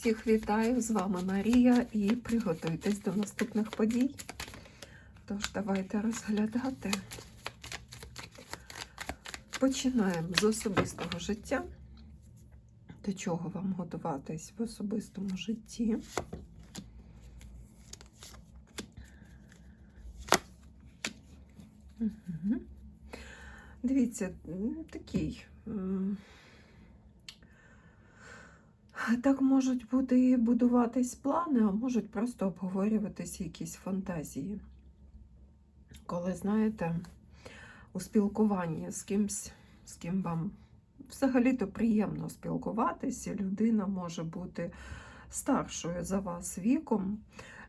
Всіх вітаю, з вами Марія і приготуйтесь до наступних подій. Тож, давайте розглядати. Починаємо з особистого життя. До чого вам готуватись в особистому житті? Угу. Дивіться, такий. Так можуть бути будуватись плани, а можуть просто обговорюватись якісь фантазії. Коли, знаєте, у спілкуванні з кимсь, з ким вам взагалі-то приємно спілкуватися, людина може бути старшою за вас віком,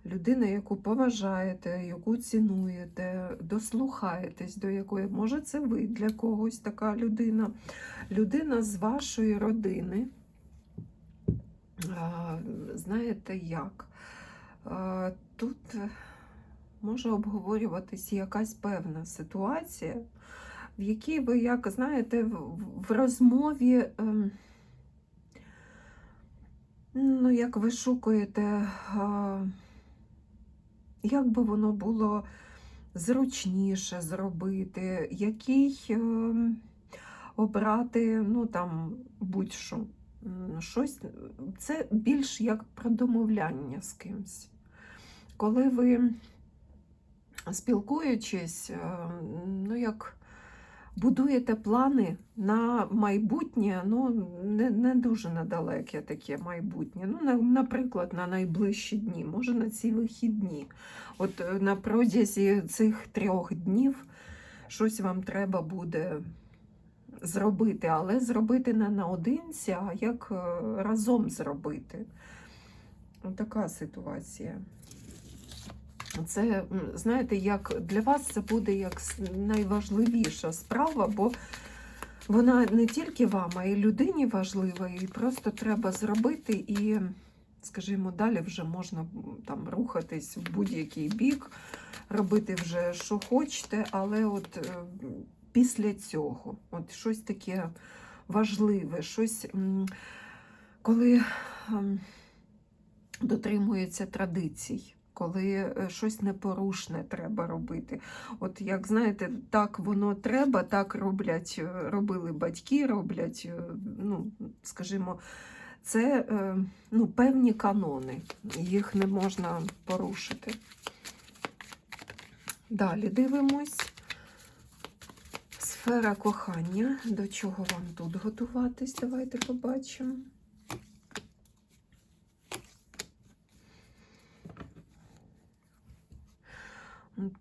людина, яку поважаєте, яку цінуєте, дослухаєтесь до якої, може, це ви для когось така людина, людина з вашої родини. Знаєте як? Тут е, може обговорюватись якась певна ситуація, в якій ви, як знаєте, в, в розмові, ем, ну, як ви шукаєте, як би воно було зручніше зробити, який ем, обрати, ну там, будь-що. Щось це більш як про домовляння з кимсь. Коли ви спілкуючись, е, ну як будуєте плани на майбутнє, ну не, не дуже на далеке таке майбутнє. Ну, на, наприклад, на найближчі дні, може на ці вихідні. От е, на протязі цих трьох днів щось вам треба буде зробити, але зробити не наодинці, а як е, разом зробити. Така ситуація. Це, знаєте, як для вас це буде як найважливіша справа, бо вона не тільки вам, а й людині важлива, і просто треба зробити, і, скажімо, далі вже можна там рухатись в будь-який бік, робити вже що хочете, але от е, після цього, от щось таке важливе, щось, коли ем, дотримується традицій. Коли е, щось непорушне треба робити. От як знаєте, так воно треба, так роблять, е, робили батьки, роблять, е, ну, скажімо, це ну, певні канони, їх не можна порушити. Далі дивимось. Сфера кохання. До чого вам тут готуватись? Давайте побачимо.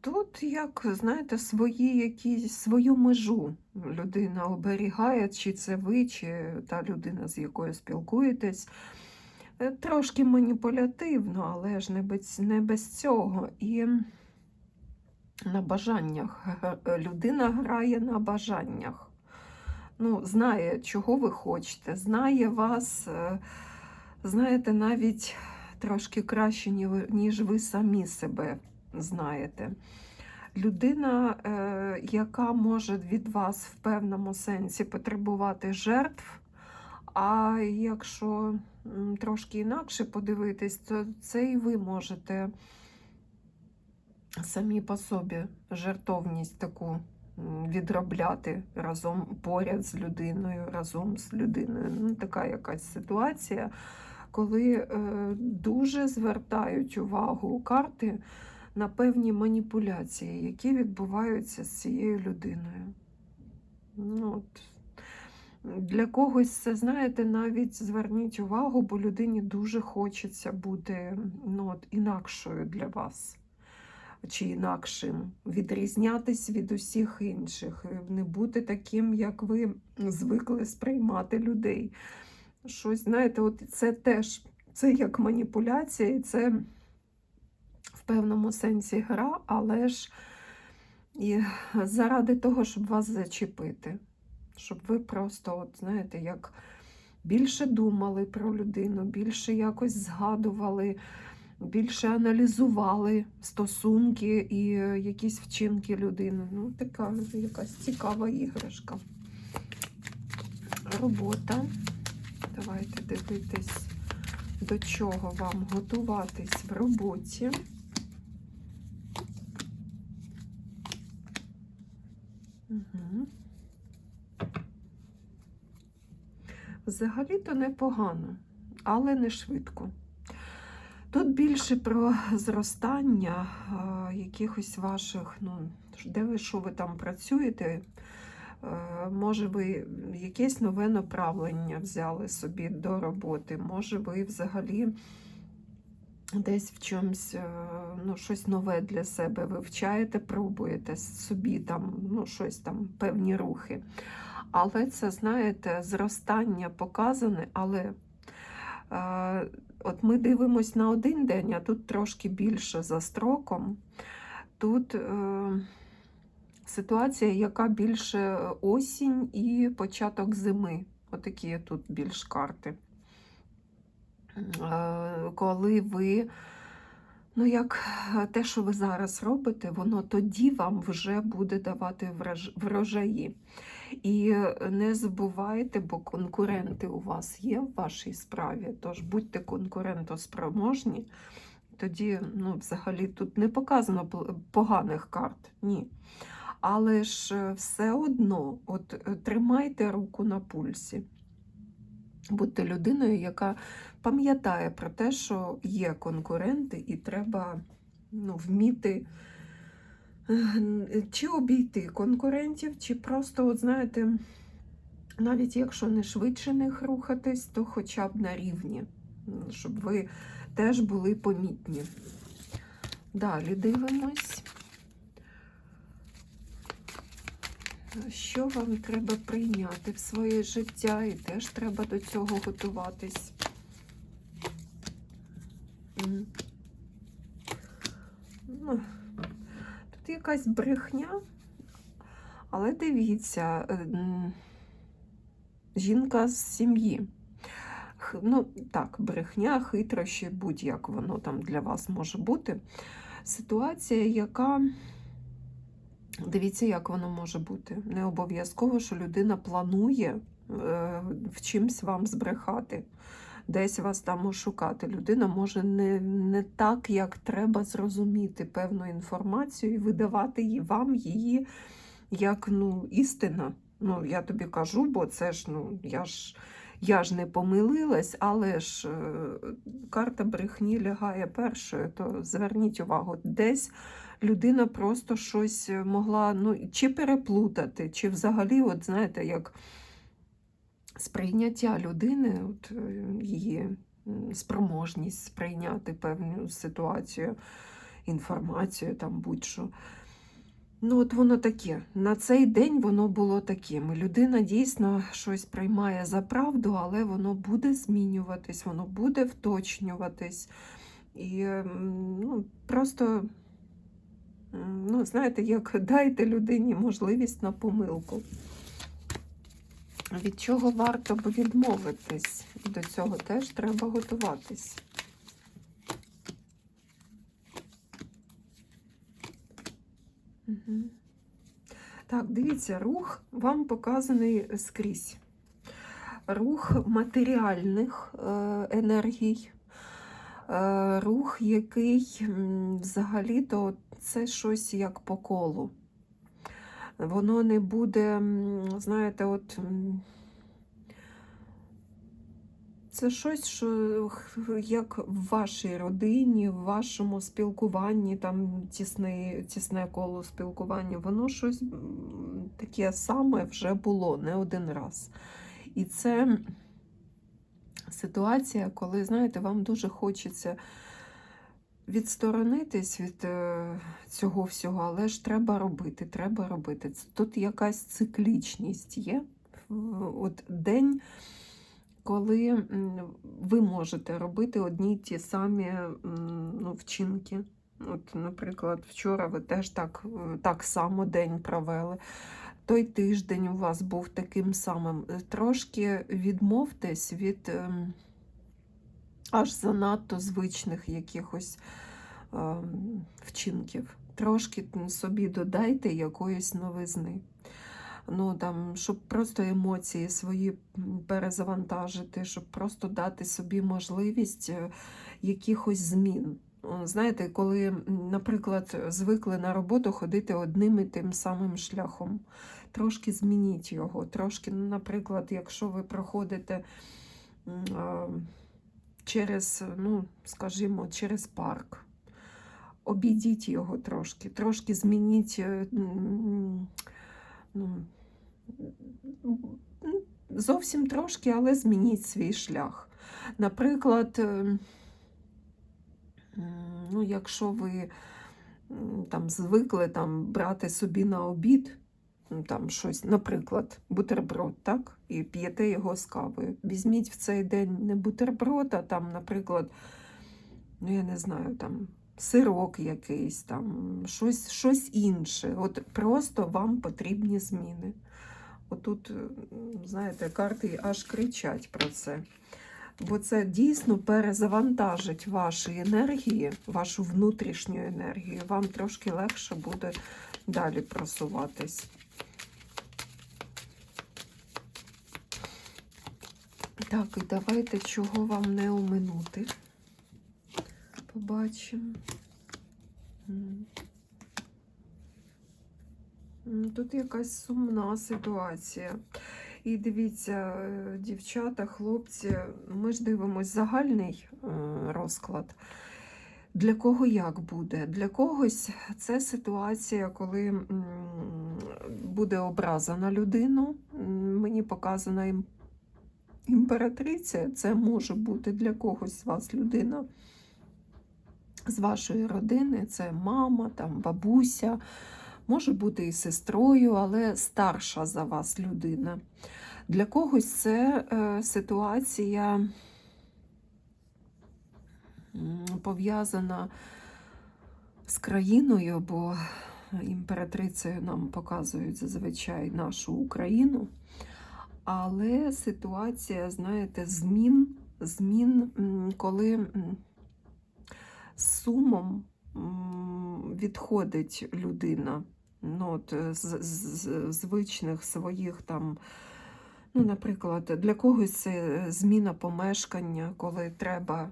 Тут, як знаєте, свої якісь свою межу людина оберігає, чи це ви, чи та людина, з якою спілкуєтесь. Е, Трошки маніпулятивно, але ж не без, не без цього. І на бажаннях. Людина грає на бажаннях. Ну, знає, чого ви хочете, знає вас, е, знаєте, навіть трошки краще, ніж ви самі себе знаєте. Людина, е, яка може від вас в певному сенсі потребувати жертв, а якщо трошки інакше подивитись, то це і ви можете самі по собі жертовність таку відробляти разом поряд з людиною, разом з людиною. Ну, така якась ситуація, коли е, дуже звертають увагу карти на певні маніпуляції, які відбуваються з цією людиною. Ну, от. Для когось це, знаєте, навіть зверніть увагу, бо людині дуже хочеться бути ну, от, інакшою для вас чи інакшим, відрізнятись від усіх інших, не бути таким, як ви звикли сприймати людей. Щось, знаєте, от це теж це як маніпуляція, і це в певному сенсі гра, але ж і заради того, щоб вас зачепити, щоб ви просто, от, знаєте, як більше думали про людину, більше якось згадували більше аналізували стосунки і е, якісь вчинки людини. Ну, така якась цікава іграшка. Робота. Давайте дивитись, до чого вам готуватись в роботі. Угу. Взагалі-то непогано, але не швидко. Тут більше про зростання а, якихось ваших, ну, де ви що ви там працюєте. Е, Може, ви якесь нове направлення взяли собі до роботи, може, ви взагалі десь в чомусь е, ну, щось нове для себе вивчаєте, пробуєте собі там, ну, щось там, певні рухи. Але це, знаєте, зростання показане, але е, от ми дивимось на один день, а тут трошки більше за строком. Тут е, ситуація, яка більше осінь і початок зими. Отакі тут більш карти. Е, коли ви, ну як те, що ви зараз робите, воно тоді вам вже буде давати врож- врожаї. І не забувайте, бо конкуренти у вас є в вашій справі, тож будьте конкурентоспроможні. Тоді, ну, взагалі, тут не показано поганих карт, ні. Але ж е, все одно, от е, тримайте руку на пульсі. Будьте людиною, яка пам'ятає про те, що є конкуренти, і треба ну, вміти е, чи обійти конкурентів, чи просто, от знаєте, навіть якщо не швидше них рухатись, то хоча б на рівні, щоб ви теж були помітні. Далі дивимось. Що вам треба прийняти в своє життя, і теж треба до цього готуватись. М. Ну, Тут якась брехня, але дивіться, е, жінка з сім'ї. Ну, так, брехня, хитрощі, будь-як воно там для вас може бути. Ситуація, яка. Дивіться, як воно може бути. Не обов'язково, що людина планує е, в чимсь вам збрехати, десь вас там ошукати. Людина може не, не так, як треба зрозуміти певну інформацію і видавати її вам її як ну, істина. Ну, я тобі кажу, бо це ж, ну, я ж. Я ж не помилилась, але ж е, карта брехні лягає першою, то зверніть увагу, десь людина просто щось могла ну, чи переплутати, чи взагалі, от знаєте, як сприйняття людини, от, е, її спроможність сприйняти певну ситуацію, інформацію, там будь-що. Ну, от воно таке. На цей день воно було таким. Людина дійсно щось приймає за правду, але воно буде змінюватись, воно буде вточнюватись. І ну, просто, ну, знаєте, як дайте людині можливість на помилку. Від чого варто б відмовитись? До цього теж треба готуватись. Так, дивіться, рух вам показаний скрізь. Рух матеріальних е, енергій, е, рух, який взагалі-то це щось як по колу. Воно не буде, знаєте, от. Це щось, що як в вашій родині, в вашому спілкуванні, там тісне, тісне коло спілкування, воно щось таке саме вже було не один раз. І це ситуація, коли, знаєте, вам дуже хочеться відсторонитись від е, цього всього, але ж треба робити, треба робити. Тут якась циклічність є. От день коли ви можете робити одні й ті самі ну, вчинки. От, наприклад, вчора ви теж так, е, так само день провели. Той тиждень у вас був таким самим. Трошки відмовтесь від ем, аж занадто звичних якихось ем, вчинків. Трошки собі додайте якоїсь новизни. Ну, там, щоб просто емоції свої перезавантажити, щоб просто дати собі можливість е, якихось змін. Знаєте, коли, наприклад, звикли на роботу ходити одним і тим самим шляхом, трошки змініть його. Трошки, наприклад, якщо ви проходите через, ну, скажімо, через парк, обійдіть його трошки, трошки змініть. е, Ну, зовсім трошки, але змініть свій шлях. Наприклад, е, ну, якщо ви там звикли там, брати собі на обід там щось, наприклад, бутерброд, так? І п'єте його з кавою. Візьміть в цей день не бутерброд, а там, наприклад, ну я не знаю, там сирок якийсь, там щось, щось інше. От просто вам потрібні зміни. Отут, знаєте, карти аж кричать про це. Бо це дійсно перезавантажить ваші енергії, вашу внутрішню енергію. Вам трошки легше буде далі просуватись. Так, і давайте чого вам не оминути. Побачимо. Тут якась сумна ситуація. І дивіться, е, дівчата, хлопці, ми ж дивимось загальний е, розклад. Для кого як буде? Для когось це ситуація, коли буде образа на людину. Мені показана імператриця. Це може бути для когось з вас людина з вашої родини. Це мама, там, бабуся, може бути і сестрою, але старша за вас людина. Для когось це е, ситуація пов'язана з країною, бо імператрицею нам показують зазвичай нашу Україну. Але ситуація, знаєте, змін, змін, коли з сумом відходить людина ну, от, е, з, з, звичних своїх там. Ну, наприклад, для когось це зміна помешкання, коли треба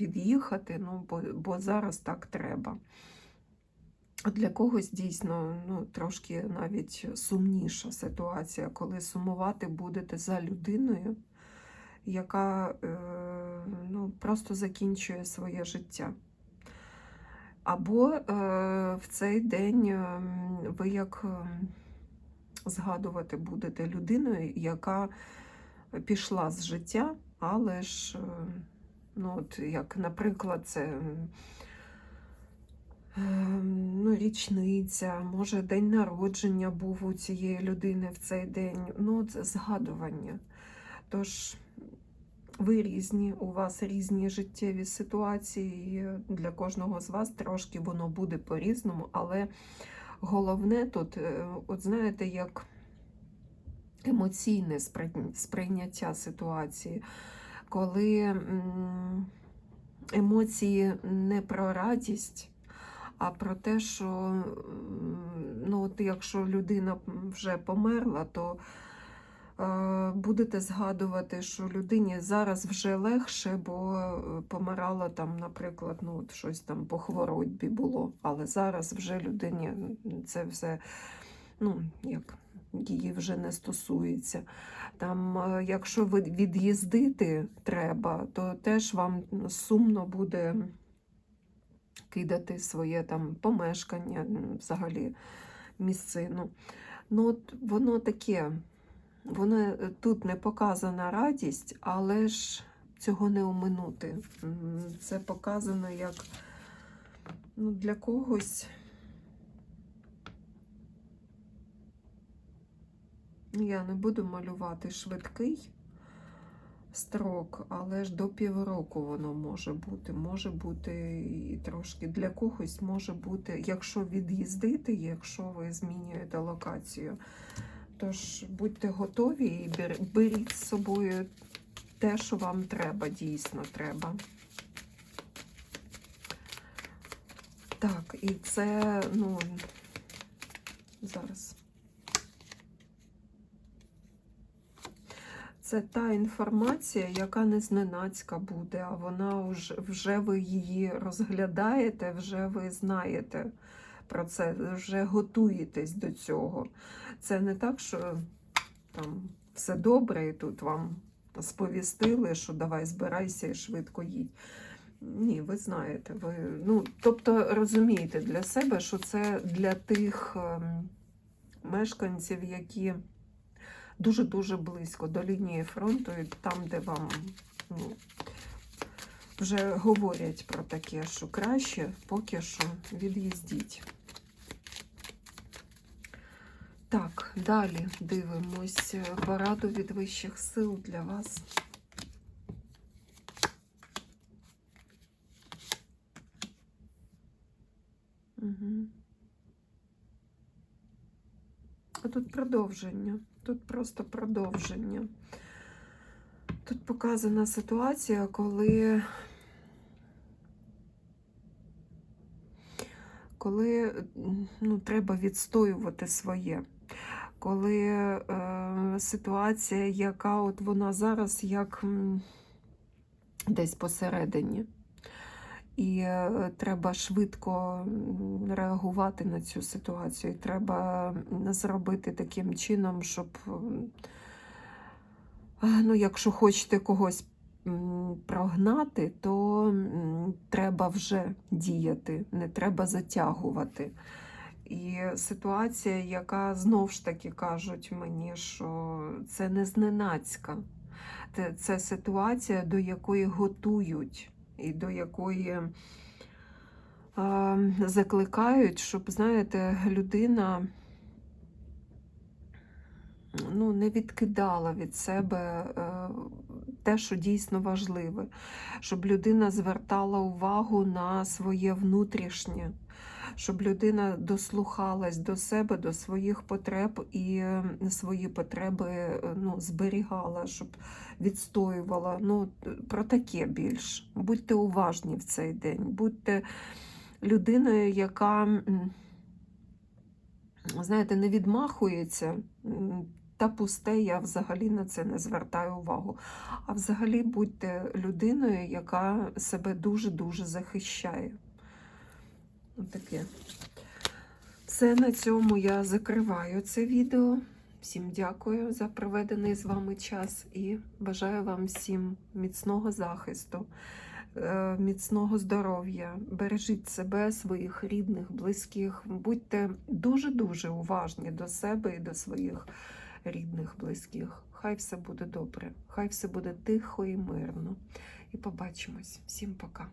від'їхати, ну, бо, бо зараз так треба. Для когось дійсно ну, трошки навіть сумніша ситуація, коли сумувати будете за людиною, яка е, ну, просто закінчує своє життя. Або е, в цей день е, ви як е, згадувати будете людиною, яка пішла з життя, але ж, ну, от, як, наприклад, це ну, річниця, може, день народження був у цієї людини в цей день. Ну, от згадування. Тож ви різні, у вас різні життєві ситуації. Для кожного з вас трошки воно буде по-різному, але головне тут, е, от знаєте, як емоційне сприйняття ситуації, коли емоції не про радість. А про те, що ну, от якщо людина вже померла, то е, будете згадувати, що людині зараз вже легше, бо е, помирала там, наприклад, ну, от щось там по хворобі було. Але зараз вже людині це все, ну, як її вже не стосується. Там, е, якщо ви від'їздити треба, то теж вам сумно буде кидати своє там помешкання, взагалі місцину. Ну, от воно таке, воно е, тут не показана радість, але ж цього не оминути. Це показано як ну, для когось. Я не буду малювати швидкий строк, але ж до півроку воно може бути. Може бути і трошки для когось може бути, якщо від'їздити, якщо ви змінюєте локацію. Тож будьте готові і беріть з собою те, що вам треба, дійсно треба. Так, і це, ну, зараз. Це та інформація, яка не зненацька буде, а вона вже, ви її розглядаєте, вже ви знаєте про це, вже готуєтесь до цього. Це не так, що там все добре, і тут вам сповістили, що давай збирайся і швидко їдь. Ні, ви знаєте, ви ну, тобто розумієте для себе, що це для тих ем, мешканців, які дуже-дуже близько до лінії фронту, і там, де вам ну, вже говорять про таке, що краще поки що від'їздіть. Так, далі дивимось пораду від вищих сил для вас. Угу. А тут продовження. Тут просто продовження. Тут показана ситуація, коли, коли ну, треба відстоювати своє. Коли е, ситуація, яка от вона зараз як десь посередині. І е, треба швидко реагувати на цю ситуацію. Треба зробити таким чином, щоб, ну, якщо хочете когось прогнати, то треба вже діяти, не треба затягувати. І ситуація, яка знов ж таки кажуть мені, що це не зненацька. Це, це ситуація, до якої готують і до якої а, закликають, щоб, знаєте, людина ну, не відкидала від себе е, те, що дійсно важливе, щоб людина звертала увагу на своє внутрішнє, щоб людина дослухалась до себе, до своїх потреб і е, свої потреби е, ну, зберігала, щоб відстоювала. Ну, про таке більш. Будьте уважні в цей день, будьте людиною, яка, знаєте, не відмахується. Та пусте, я взагалі на це не звертаю увагу. А взагалі будьте людиною, яка себе дуже-дуже захищає. Отаке. Все на цьому я закриваю це відео. Всім дякую за проведений з вами час і бажаю вам всім міцного захисту, е, міцного здоров'я. Бережіть себе, своїх рідних, близьких. Будьте дуже-дуже уважні до себе і до своїх рідних, близьких. Хай все буде добре, хай все буде тихо і мирно. І побачимось. Всім пока.